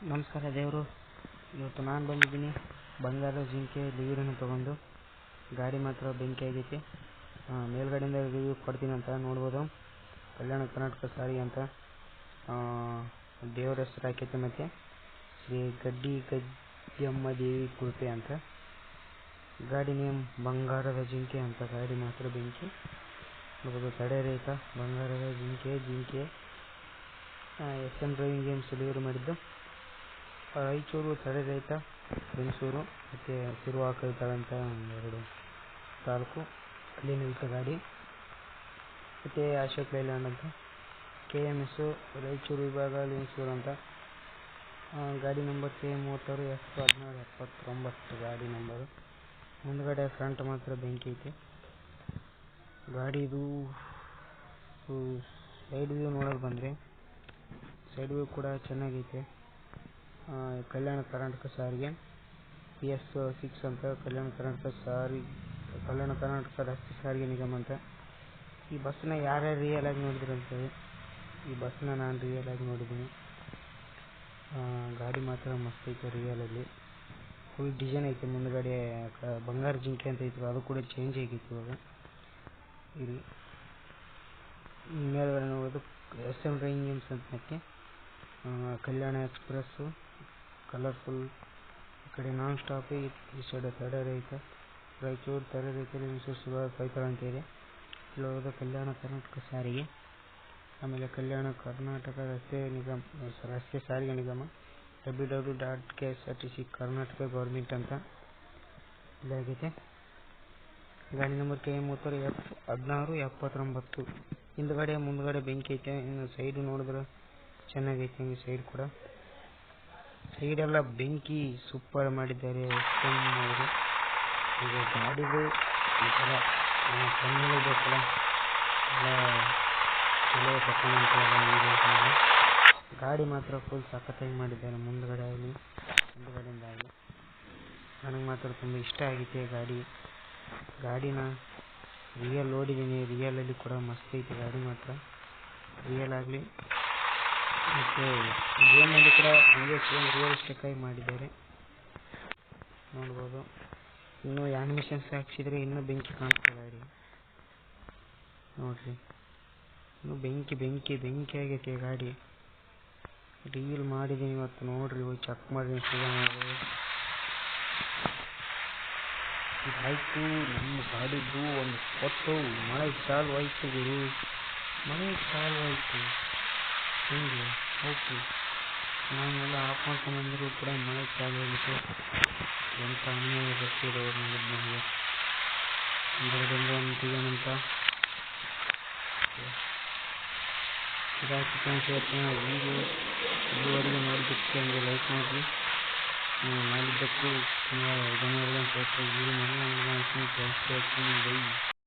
ನಮಸ್ಕಾರ ದೇವರು. ಇವತ್ತು ನಾನು ಬಂದಿದ್ದೀನಿ. ಬಂಗಾರ ಜಿಂಕೆ ಲಿವರನ್ನು ತೊಗೊಂಡು ಗಾಡಿ ಮಾತ್ರ ಬೆಂಕಿ ಆಗೈತಿ ಮೇಲ್ಗಡೆಯಿಂದ ರಿವ್ಯೂ ಕೊಡ್ತೀನಿ ಅಂತ ನೋಡ್ಬೋದು. ಕಲ್ಯಾಣ ಕರ್ನಾಟಕ ಸಾರಿ ಅಂತ. ದೇವರ ಹೆಸರು ಹಾಕೈತಿ ಮತ್ತು. ಶ್ರೀ ಗಡ್ಡಿ ಗದ್ದಮ್ಮ ದೇವಿ ಕೃಪೆ ಅಂತ. ಗಾಡಿ ನೇಮ್ ಬಂಗಾರದ ಜಿಂಕೆ ಅಂತ. ಗಾಡಿ ಮಾತ್ರ ಬೆಂಕಿ. ನೋಡ್ಬೋದು, ತಡೆ ರಹಿತ ಬಂಗಾರದ ಜಿಂಕೆ ಜಿಂಕೆ. S M driving games delivery ಮಾಡಿದ್ದು. ರಾಯಚೂರು ತಡೆ ರೈತ ಬೆಂಸೂರು ಮತ್ತು ಸಿರುವಾಕೈತಳಂತ ಒಂದೆರಡು ತಾಲೂಕು. ಅಲ್ಲಿ ನಿಲ್ತ ಗಾಡಿ ಮತ್ತು ಅಶೋಕ್ ಲೈಲ್ಯಾಂಡ್ ಅಂತ ಕೆ ಎಂ ಎಸ್ಸು ರಾಯಚೂರು ವಿಭಾಗ, ಲಿಂಗಸೂರು ಅಂತ. ಗಾಡಿ ನಂಬರ್ ಕೆ ಮೂವತ್ತಾರು ಎಫ್ ಹದಿನಾರು ಎಪ್ಪತ್ತೊಂಬತ್ತು ಗಾಡಿ ನಂಬರು ಮುಂದ್ಗಡೆ ಫ್ರಂಟ್ ಮಾತ್ರ ಬೆಂಕಿ ಐತೆ. ಗಾಡಿದು ಸೈಡ್ ವ್ಯೂ ನೋಡೋಕೆ ಬಂದರೆ ಸೈಡ್ ವ್ಯೂ ಕೂಡ ಚೆನ್ನಾಗೈತೆ. ಕಲ್ಯಾಣ ಕರ್ನಾಟಕ ಸಾರಿಗೆ ಪಿ ಎಸ್ ಸಿಕ್ಸ್ ಅಂತ, ಕಲ್ಯಾಣ ಕರ್ನಾಟಕ ಸಾರಿ, ಕಲ್ಯಾಣ ಕರ್ನಾಟಕ ರಸ್ತೆ ಸಾರಿಗೆ ನಿಗಮ ಅಂತ. ಈ ಬಸ್ನ ಯಾರ್ಯಾರು ರಿಯಲ್ ಆಗಿ ನೋಡಿದ್ರು ಅಂತೇಳಿ ಈ ಬಸ್ಸನ್ನ ನಾನು ರಿಯಲ್ ಆಗಿ ನೋಡಿದ್ದೀನಿ. ಗಾಡಿ ಮಾತ್ರ ಮಸ್ತ್ ಐತೆ ರಿಯಲಲ್ಲಿ ಫುಲ್ ಡಿಸೈನ್ ಐತೆ, ಮುಂದ್ಗಡೆ ಬಂಗಾರ ಜಿಂಕೆ ಅಂತ ಇತ್ತು ಅದು ಕೂಡ ಚೇಂಜ್ ಆಗಿತ್ತು ಇವಾಗ. ಇಲ್ಲಿ, ಮೇಲ್ಗಡೆ ನೋಡೋದು ಎಸ್ ಎಂ ಡ್ರೈವಿಂಗ್ ಗೇಮ್ಸ್ ಅಂತ ಹಾಕಿ ಕಲ್ಯಾಣ ಎಕ್ಸ್ಪ್ರೆಸ್ಸು, ಕಲರ್ಫುಲ್, ಈ ಕಡೆ ನಾನ್ ಸ್ಟಾಪ್ ಈ ಸೈಡ್ ತಡೆ ರೈತ, ರಾಯಚೂರು ತಡೆ ರಹಿತ ವಿಶೇಷವಾದ ಪೈತಳ ಅಂತ ಇದೆ. ಇಲ್ಲಿ ಕಲ್ಯಾಣ ಕರ್ನಾಟಕ ಸಾರಿಗೆ, ಆಮೇಲೆ ಕಲ್ಯಾಣ ಕರ್ನಾಟಕ ರಸ್ತೆ ನಿಗಮ, ರಸ್ತೆ ಸಾರಿಗೆ ನಿಗಮ W W dot K S R T C Karnataka government ಅಂತ ಇದಾಗಿದೆ ಗಾಡಿ ನಂಬರ್ ಕೆ ಮೂವತ್ತಾರು ಎಫ್ ಹದಿನಾರು ಎಪ್ಪತ್ತೊಂಬತ್ತು. ಹಿಂದ್ಗಡೆ, ಮುಂದ್ಗಡೆ ಬೆಂಕಿ ಐತೆ. ಇನ್ನು ಸೈಡ್ ನೋಡಿದ್ರೆ ಚೆನ್ನಾಗೈತೆ ಹಂಗೆ ಸೈಡ್ ಕೂಡ. ಸೈಡೆಲ್ಲ ಬೆಂಕಿ ಸೂಪರ್ ಮಾಡಿದ್ದಾರೆ ಈಗ ಗಾಡಿದು ಈ ಥರ ಕಣ್ಣಲ್ಲಿ ಬೇಕಲ್ಲ ಎಲ್ಲ ಗಾಡಿ ಮಾತ್ರ ಫುಲ್ ಸಖತ್ತಾಗಿ ಮಾಡಿದ್ದಾರೆ ಮುಂದ್ಗಡೆ ಆಗಲಿ, ಹಿಂದ್ಗಡೆಯಿಂದ ಆಗಲಿ. ನನಗೆ ಮಾತ್ರ ತುಂಬ ಇಷ್ಟ ಆಗೈತೆ ಗಾಡಿ. ಗಾಡಿನ ರಿಯಲ್ ನೋಡಿದ್ದೀನಿ ರಿಯಲಲ್ಲಿ ಕೂಡ ಮಸ್ತ್ ಐತೆ ಗಾಡಿ ಮಾತ್ರ. ರಿಯಲ್ ಆಗಲಿ ಮತ್ತು ಗೇಮಲ್ಲಿ ಕೂಡ ಹಂಗೆ ಸೇಮ್ ರಿಯಲಿಸ್ಟಿಕ್ ಆಗಿ ಮಾಡಿದ್ದಾರೆ. ನೋಡ್ಬೋದು. ಇನ್ನು ಆ್ಯನಿಮೇಷನ್ಸ್ ಹಾಕ್ಸಿದ್ರೆ ಇನ್ನೂ ಬೆಂಕಿ ಕಾಣಿಸ್ತದೆ ಗಾಡಿ ನೋಡಿರಿ. ಇನ್ನೂ ಬೆಂಕಿ ಬೆಂಕಿ ಬೆಂಕಿ ಆಗೈತೆ ಗಾಡಿ. ರೀಲ್ ಮಾಡಿದ್ದೀನಿ ಇವತ್ತು. ನೋಡಿರಿ, ಹೋಗಿ ಚೆಕ್ ಮಾಡಿ ಆಯಿತು ನಮ್ಮ ಗಾಡಿದ್ದು ಒಂದು ಫೋಟೋ ಮಳೆ ಚಾಲು ಆಯಿತು ಗುರು. ಮಳೆ ಚಾಲು ಆಯಿತು. ಓಕೆ ನಾವೆಲ್ಲ ಆಫ್ ಮಾಡ್ಕೊಂಡ್ಬಂದರೂ ಕೂಡ ಮಳೆ ಚಾಲು ಎಂತ ಎಂಥ ಅನ್ಯಾಯ ಗೊತ್ತಿರೋರು ನೋಡಿದ್ದು ನಮಗೆ ಹಿಂದ್ಗಡೆಯಿಂದ ನಿಂತಿದ್ದೇನಂತ ಇದಾಗಿ ಫ್ರೆಂಡ್ಸ್ ವೀಡಿಯೋ ಇದುವರೆಗೆ ನೋಡಿದ್ದಕ್ಕೆ ಒಂದು ಲೈಕ್ ಮಾಡಿರಿ. ಮಾಡಿದ್ದಕ್ಕೂ ತುಂಬ ಧನ್ಯವಾದ ವೀಡಿಯೋ ಮಾಡಿ ಬೈ